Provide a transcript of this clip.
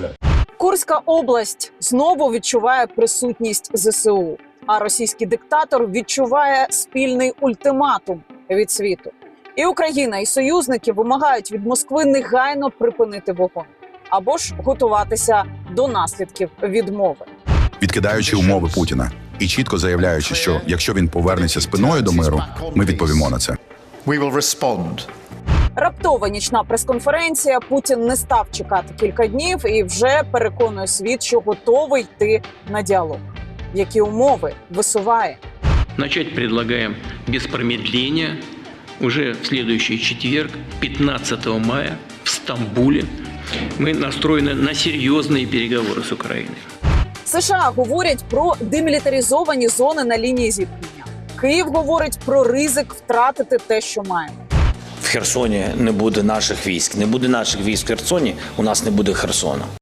представляю. Курська область знову відчуває присутність ЗСУ, а російський диктатор відчуває спільний ультиматум від світу. І Україна, і союзники вимагають від Москви негайно припинити вогонь або ж готуватися до наслідків відмови. відкидаючи умови Путіна і чітко заявляючи, що якщо він повернеться спиною до миру, ми відповімо на це. We will respond. Раптова нічна прес-конференція. Путін не став чекати кілька днів і вже переконує світ, що готовий йти на діалог. Які умови висуває? Начать предлагаем без промедления уже в следующий четверг, 15 мая, в Стамбуле. Мы настроены на серьезные переговоры с Украиной. США говорять про демілітаризовані зони на лінії зіткнення. Київ говорить про ризик втратити те, що маємо. В Херсоні не буде наших військ. Не буде наших військ в Херсоні. У нас не буде Херсона.